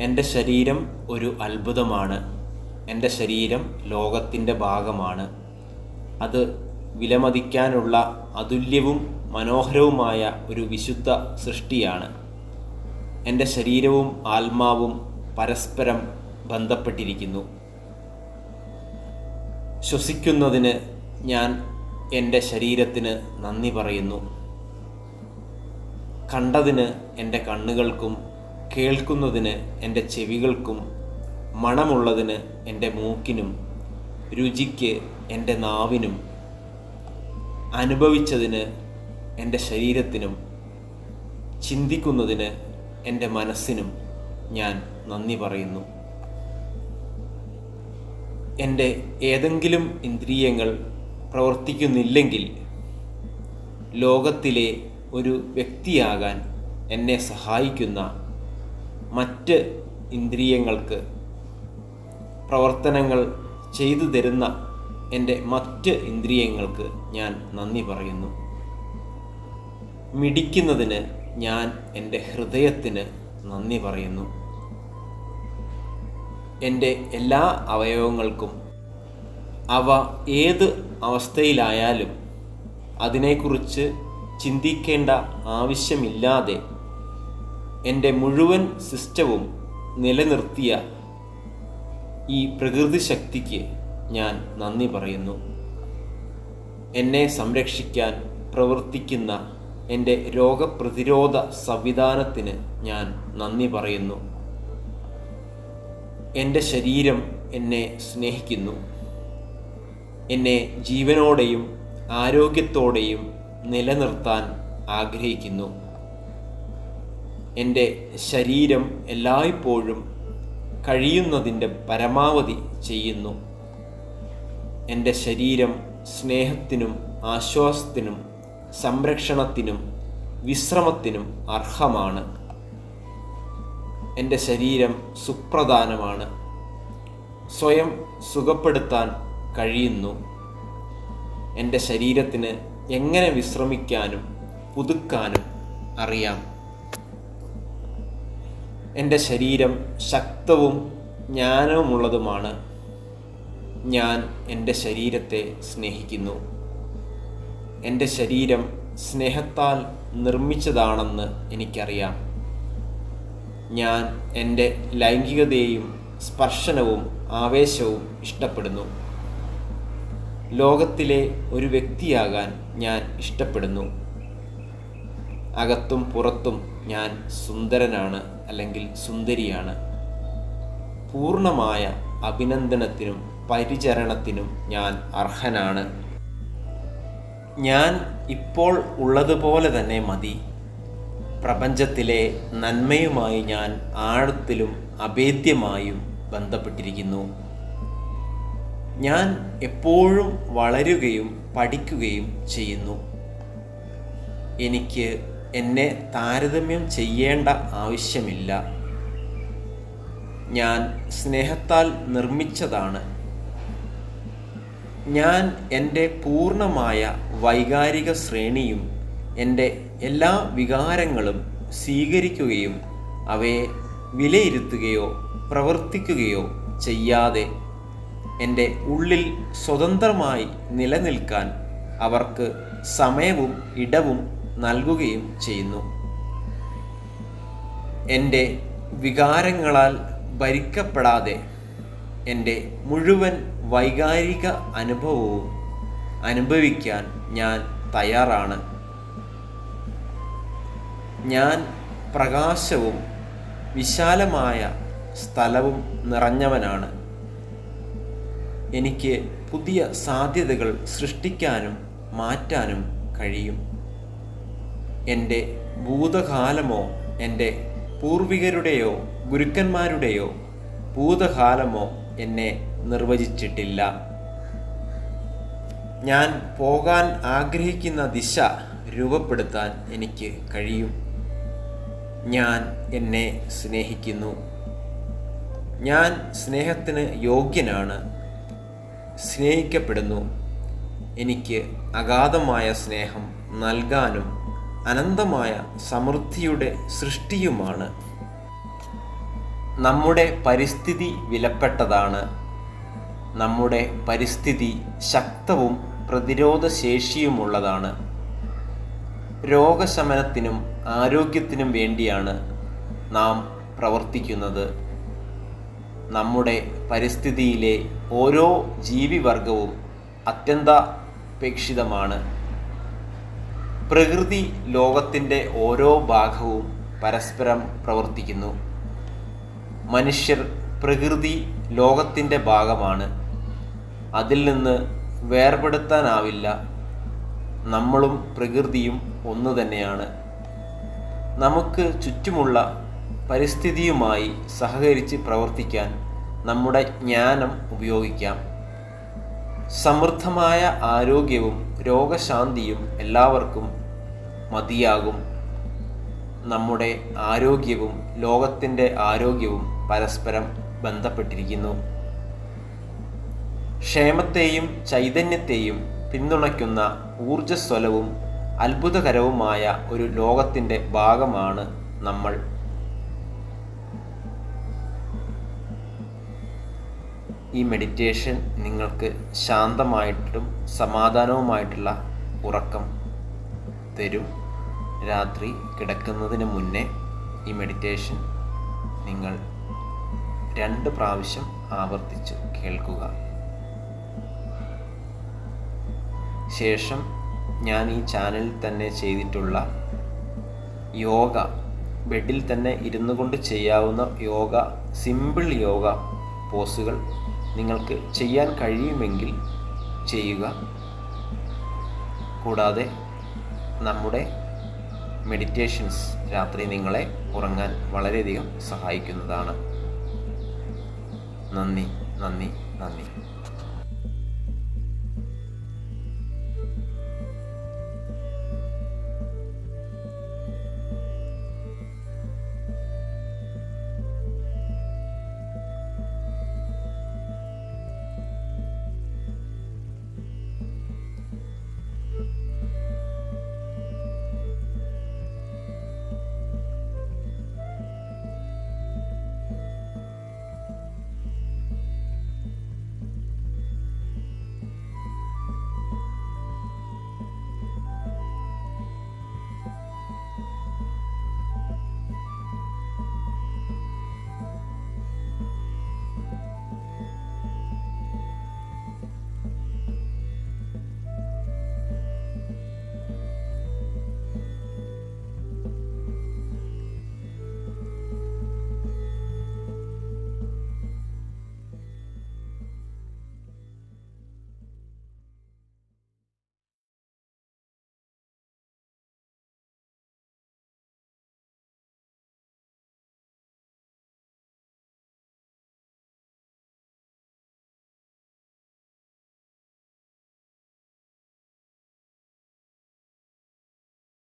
എന്റെ ശരീരം ഒരു അത്ഭുതമാണ്. എന്റെ ശരീരം ലോകത്തിന്റെ ഭാഗമാണ്. അത് വിലമതിക്കാനുള്ള അതുല്യവും മനോഹരവുമായ ഒരു വിശുദ്ധ സൃഷ്ടിയാണ്. എന്റെ ശരീരവും ആത്മാവും പരസ്പരം ബന്ധപ്പെട്ടിരിക്കുന്നു. ശ്വസിക്കുന്നതിന് ഞാൻ എന്റെ ശരീരത്തിന് നന്ദി പറയുന്നു. കണ്ടതിന് എന്റെ കണ്ണുകൾക്കും കേൾക്കുന്നതിന് എന്റെ ചെവികൾക്കും മണമുള്ളതിന് എന്റെ മൂക്കിനും രുചിക്ക് എന്റെ നാവിനും അനുഭവിച്ചതിന് എന്റെ ശരീരത്തിനും ചിന്തിക്കുന്നതിന് എന്റെ മനസ്സിനും ഞാൻ നന്ദി പറയുന്നു. എന്റെ ഏതെങ്കിലും ഇന്ദ്രിയങ്ങൾ പ്രവർത്തിക്കുന്നില്ലെങ്കിൽ ലോകത്തിലെ ഒരു വ്യക്തിയാകാൻ എന്നെ സഹായിക്കുന്ന മറ്റ് ഇന്ദ്രിയങ്ങൾക്ക് പ്രവർത്തനങ്ങൾ ചെയ്തു തരുന്ന എന്റെ മറ്റ് ഇന്ദ്രിയങ്ങൾക്ക് ഞാൻ നന്ദി പറയുന്നു. മിടിക്കുന്നതിന് ഞാൻ എന്റെ ഹൃദയത്തിന് നന്ദി പറയുന്നു. എന്റെ എല്ലാ അവയവങ്ങൾക്കും അവ ഏത് അവസ്ഥയിലായാലും അതിനെക്കുറിച്ച് ചിന്തിക്കേണ്ട ആവശ്യമില്ലാതെ എന്റെ മുഴുവൻ സിസ്റ്റവും നിലനിർത്തിയ ഈ പ്രകൃതി ശക്തിക്ക് ഞാൻ നന്ദി പറയുന്നു. എന്നെ സംരക്ഷിക്കാൻ പ്രവർത്തിക്കുന്ന എന്റെ രോഗപ്രതിരോധ സംവിധാനത്തിന് ഞാൻ നന്ദി പറയുന്നു. എന്റെ ശരീരം എന്നെ സ്നേഹിക്കുന്നു. എന്നെ ജീവനോടെയും ആരോഗ്യത്തോടെയും നിലനിർത്താൻ ആഗ്രഹിക്കുന്നു. എന്റെ ശരീരം എല്ലായ്പ്പോഴും കഴിയുന്നതിന്റെ പരമാവധി ചെയ്യുന്നു. എന്റെ ശരീരം സ്നേഹത്തിനും ആശ്വാസത്തിനും സംരക്ഷണത്തിനും വിശ്രമത്തിനും അർഹമാണ്. എന്റെ ശരീരം സുപ്രധാനമാണ്. സ്വയം സുഖപ്പെടുത്താൻ കഴിയുന്നു. എന്റെ ശരീരത്തിന് എങ്ങനെ വിശ്രമിക്കാനും പുതുക്കാനും അറിയാം. എന്റെ ശരീരം ശക്തവും ജ്ഞാനവുമുള്ളതുമാണ്. ഞാൻ എന്റെ ശരീരത്തെ സ്നേഹിക്കുന്നു. എന്റെ ശരീരം സ്നേഹത്താൽ നിർമ്മിച്ചതാണെന്ന് എനിക്കറിയാം. ഞാൻ എന്റെ ലൈംഗികതയെയും സ്പർശനവും ആവേശവും ഇഷ്ടപ്പെടുന്നു. ലോകത്തിലെ ഒരു വ്യക്തിയാകാൻ ഞാൻ ഇഷ്ടപ്പെടുന്നു. അകത്തും പുറത്തും ഞാൻ സുന്ദരനാണ് അല്ലെങ്കിൽ സുന്ദരിയാണ്. പൂർണമായ അഭിനന്ദനത്തിനും പരിചരണത്തിനും ഞാൻ അർഹനാണ്. ഞാൻ ഇപ്പോൾ ഉള്ളതുപോലെ തന്നെ മതി. പ്രപഞ്ചത്തിലെ നന്മയുമായി ഞാൻ ആഴത്തിലും അഭേദ്യമായും ബന്ധപ്പെട്ടിരിക്കുന്നു. ഞാൻ എപ്പോഴും വളരുകയും പഠിക്കുകയും ചെയ്യുന്നു. എനിക്ക് എന്നെ താരതമ്യം ചെയ്യേണ്ട ആവശ്യമില്ല. ഞാൻ സ്നേഹത്താൽ നിർമ്മിച്ചതാണ്. ഞാൻ എന്റെ പൂർണമായ വൈകാരിക ശ്രേണിയും എന്റെ എല്ലാ വികാരങ്ങളും സ്വീകരിക്കുകയും അവയെ വിലയിരുത്തുകയോ പ്രവർത്തിക്കുകയോ ചെയ്യാതെ എന്റെ ഉള്ളിൽ സ്വതന്ത്രമായി നിലനിൽക്കാൻ അവർക്ക് സമയവും ഇടവും നൽകുകയും ചെയ്യുന്നു. എന്റെ വികാരങ്ങളാൽ ഭരിക്കപ്പെടാതെ എന്റെ മുഴുവൻ വൈകാരിക അനുഭവവും അനുഭവിക്കാൻ ഞാൻ തയ്യാറാണ്. ഞാൻ പ്രകാശവും വിശാലമായ സ്ഥലവും നിറഞ്ഞവനാണ്. എനിക്ക് പുതിയ സാധ്യതകൾ സൃഷ്ടിക്കാനും മാറ്റാനും കഴിയും. എന്റെ ഭൂതകാലമോ എന്റെ പൂർവികരുടെയോ ഗുരുക്കന്മാരുടെയോ ഭൂതകാലമോ എന്നെ നിർവചിച്ചിട്ടില്ല. ഞാൻ പോകാൻ ആഗ്രഹിക്കുന്ന ദിശ രൂപപ്പെടുത്താൻ എനിക്ക് കഴിയും. ഞാൻ എന്നെ സ്നേഹിക്കുന്നു. ഞാൻ സ്നേഹത്തിന് യോഗ്യനാണ്. സ്നേഹിക്കപ്പെടുന്നു. എനിക്ക് അഗാധമായ സ്നേഹം നൽകാനും അനന്തമായ സമൃദ്ധിയുടെ സൃഷ്ടിയുമാണ്. നമ്മുടെ പരിസ്ഥിതി വിലപ്പെട്ടതാണ്. നമ്മുടെ പരിസ്ഥിതി ശക്തവും പ്രതിരോധശേഷിയുമുള്ളതാണ്. രോഗശമനത്തിനും ആരോഗ്യത്തിനും വേണ്ടിയാണ് നാം പ്രവർത്തിക്കുന്നത്. നമ്മുടെ പരിസ്ഥിതിയിലെ ഓരോ ജീവിവർഗവും അത്യന്താപേക്ഷിതമാണ്. പ്രകൃതി ലോകത്തിന്റെ ഓരോ ഭാഗവും പരസ്പരം പ്രവർത്തിക്കുന്നു. മനുഷ്യർ പ്രകൃതി ലോകത്തിന്റെ ഭാഗമാണ്. അതിൽ നിന്ന് വേർപെടുത്താനാവില്ല. നമ്മളും പ്രകൃതിയും ഒന്നു തന്നെയാണ്. നമുക്ക് ചുറ്റുമുള്ള പരിസ്ഥിതിയുമായി സഹകരിച്ച് പ്രവർത്തിക്കാൻ നമ്മുടെ ജ്ഞാനം ഉപയോഗിക്കാം. സമൃദ്ധമായ ആരോഗ്യവും രോഗശാന്തിയും എല്ലാവർക്കും മതിയാകും. നമ്മുടെ ആരോഗ്യവും ലോകത്തിന്റെ ആരോഗ്യവും പരസ്പരം ബന്ധപ്പെട്ടിരിക്കുന്നു. ക്ഷേമത്തെയും ചൈതന്യത്തെയും പിന്തുണയ്ക്കുന്ന ഊർജസ്വലവും അത്ഭുതകരവുമായ ഒരു ലോകത്തിന്റെ ഭാഗമാണ് നമ്മൾ. ഈ മെഡിറ്റേഷൻ നിങ്ങൾക്ക് ശാന്തമായിട്ടും സമാധാനവുമായിട്ടുള്ള ഉറക്കം തരും. രാത്രി കിടക്കുന്നതിന് മുന്നേ ഈ മെഡിറ്റേഷൻ നിങ്ങൾ രണ്ട് പ്രാവശ്യം ആവർത്തിച്ച് കേൾക്കുക. ശേഷം ഞാൻ ഈ ചാനലിൽ തന്നെ ചെയ്തിട്ടുള്ള യോഗ ബെഡിൽ തന്നെ ഇരുന്നു കൊണ്ട് ചെയ്യാവുന്ന യോഗ സിമ്പിൾ യോഗ പോസുകൾ നിങ്ങൾക്ക് ചെയ്യാൻ കഴിയുമെങ്കിൽ ചെയ്യുക. കൂടാതെ നമ്മുടെ മെഡിറ്റേഷൻസ് രാത്രി നിങ്ങളെ ഉറങ്ങാൻ വളരെയധികം സഹായിക്കുന്നതാണ്. നന്ദി നന്ദി നന്ദി.